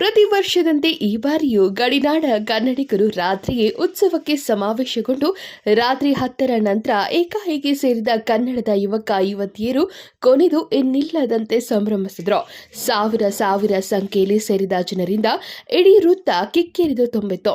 ಪ್ರತಿ ವರ್ಷದಂತೆ ಈ ಬಾರಿಯೂ ಗಡಿನಾಡ ಕನ್ನಡಿಗರು ರಾತ್ರಿಯೇ ಉತ್ಸವಕ್ಕೆ ಸಮಾವೇಶಗೊಂಡು ರಾತ್ರಿ ಹತ್ತರ ನಂತರ ಏಕಾಏಕಿ ಸೇರಿದ ಕನ್ನಡದ ಯುವಕ, ಯುವತಿಯರು ಕೊನೆದು ಇನ್ನಿಲ್ಲದಂತೆ ಸಂಭ್ರಮಿಸಿದ್ರು. ಸಾವಿರ ಸಾವಿರ ಸಂಖ್ಯೆಯಲ್ಲಿ ಸೇರಿದ ಜನರಿಂದ ಇಡೀ ವೃತ್ತ ಕಿಕ್ಕಿರಿದು ತುಂಬಿತ್ತು.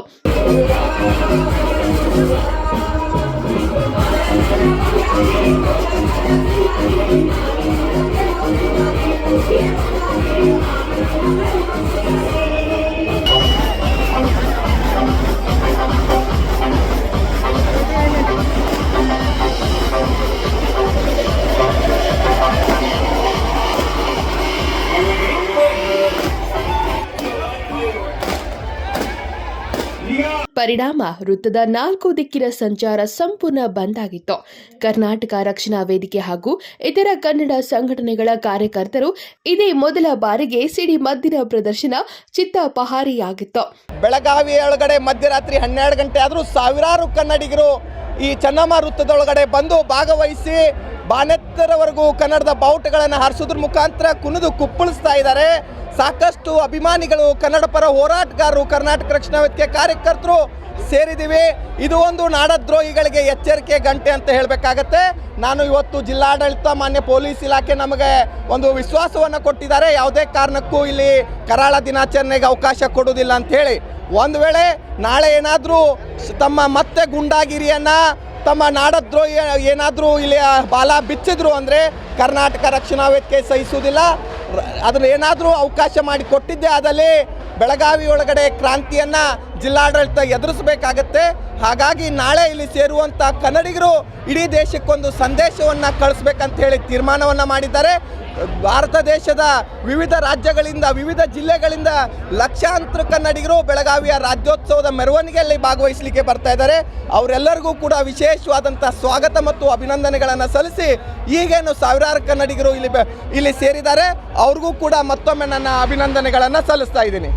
ಪರಿಣಾಮ ವೃತ್ತದ ನಾಲ್ಕು ದಿಕ್ಕಿನ ಸಂಚಾರ ಸಂಪೂರ್ಣ ಬಂದ್ ಆಗಿತ್ತು. ಕರ್ನಾಟಕ ರಕ್ಷಣಾ ವೇದಿಕೆ ಹಾಗೂ ಇತರ ಕನ್ನಡ ಸಂಘಟನೆಗಳ ಕಾರ್ಯಕರ್ತರು ಇದೇ ಮೊದಲ ಬಾರಿಗೆ ಸಿಡಿ ಮದ್ದಿನ ಪ್ರದರ್ಶನ ಚಿತ್ತಪಹಾರಿಯಾಗಿತ್ತು ಬೆಳಗಾವಿ ಒಳಗಡೆ ಮಧ್ಯರಾತ್ರಿ ಹನ್ನೆರಡು ಗಂಟೆ ಆದರೂ ಸಾವಿರಾರು ಕನ್ನಡಿಗರು ಈ ಚನ್ನಮ್ಮ ವೃತ್ತದೊಳಗಡೆ ಬಂದು ಭಾಗವಹಿಸಿ ಬಾನೆತ್ತರವರೆಗೂ ಕನ್ನಡದ ಬಾವುಟಗಳನ್ನು ಹಾರಿಸೋದ್ರ ಮುಖಾಂತರ ಕುಣಿದು ಕುಪ್ಪಳಿಸ್ತಾ ಇದ್ದಾರೆ. ಸಾಕಷ್ಟು ಅಭಿಮಾನಿಗಳು, ಕನ್ನಡ ಪರ ಹೋರಾಟಗಾರರು, ಕರ್ನಾಟಕ ರಕ್ಷಣಾ ವೇದಿಕೆ ಕಾರ್ಯಕರ್ತರು ಸೇರಿದ್ದೀವಿ. ಇದು ಒಂದು ನಾಡದ್ರೋಹಿಗಳಿಗೆ ಎಚ್ಚರಿಕೆ ಗಂಟೆ ಅಂತ ಹೇಳಬೇಕಾಗತ್ತೆ. ನಾನು ಇವತ್ತು ಜಿಲ್ಲಾಡಳಿತ, ಮಾನ್ಯ ಪೊಲೀಸ್ ಇಲಾಖೆ ನಮಗೆ ಒಂದು ವಿಶ್ವಾಸವನ್ನು ಕೊಟ್ಟಿದ್ದಾರೆ. ಯಾವುದೇ ಕಾರಣಕ್ಕೂ ಇಲ್ಲಿ ಕರಾಳ ದಿನಾಚರಣೆಗೆ ಅವಕಾಶ ಕೊಡುವುದಿಲ್ಲ ಅಂತ ಹೇಳಿ. ಒಂದು ವೇಳೆ ನಾಳೆ ಏನಾದರೂ ತಮ್ಮ ಮತ್ತೆ ಗುಂಡಾಗಿರಿಯನ್ನು, ತಮ್ಮ ನಾಡದ್ರೋಹಿ ಏನಾದರೂ ಇಲ್ಲಿ ಬಾಲ ಬಿಚ್ಚಿದ್ರು ಅಂದರೆ ಕರ್ನಾಟಕ ರಕ್ಷಣಾ ವೇದಿಕೆ ಸಹಿಸುವುದಿಲ್ಲ. ಅದ್ರ ಏನಾದರೂ ಅವಕಾಶ ಮಾಡಿ ಕೊಟ್ಟಿದ್ದೇ ಆದಲ್ಲಿ ಬೆಳಗಾವಿ ಒಳಗಡೆ ಕ್ರಾಂತಿಯನ್ನು ಜಿಲ್ಲಾಡಳಿತ ಎದುರಿಸಬೇಕಾಗತ್ತೆ. ಹಾಗಾಗಿ ನಾಳೆ ಇಲ್ಲಿ ಸೇರುವಂಥ ಕನ್ನಡಿಗರು ಇಡೀ ದೇಶಕ್ಕೊಂದು ಸಂದೇಶವನ್ನು ಕಳಿಸ್ಬೇಕಂತ ಹೇಳಿ ತೀರ್ಮಾನವನ್ನು ಮಾಡಿದ್ದಾರೆ. ಭಾರತ ದೇಶದ ವಿವಿಧ ರಾಜ್ಯಗಳಿಂದ, ವಿವಿಧ ಜಿಲ್ಲೆಗಳಿಂದ ಲಕ್ಷಾಂತರ ಕನ್ನಡಿಗರು ಬೆಳಗಾವಿಯ ರಾಜ್ಯೋತ್ಸವದ ಮೆರವಣಿಗೆಯಲ್ಲಿ ಭಾಗವಹಿಸಲಿಕ್ಕೆ ಬರ್ತಾ ಇದ್ದಾರೆ. ಅವರೆಲ್ಲರಿಗೂ ಕೂಡ ವಿಶೇಷವಾದಂಥ ಸ್ವಾಗತ ಮತ್ತು ಅಭಿನಂದನೆಗಳನ್ನು ಸಲ್ಲಿಸಿ ಈಗೇನು ಸಾವಿರಾರು ಕನ್ನಡಿಗರು ಇಲ್ಲಿ ಇಲ್ಲಿ ಸೇರಿದ್ದಾರೆ. ಅವ್ರಿಗೂ ಕೂಡ ಮತ್ತೊಮ್ಮೆ ನನ್ನ ಅಭಿನಂದನೆಗಳನ್ನು ಸಲ್ಲಿಸ್ತಾ ಇದ್ದೀನಿ.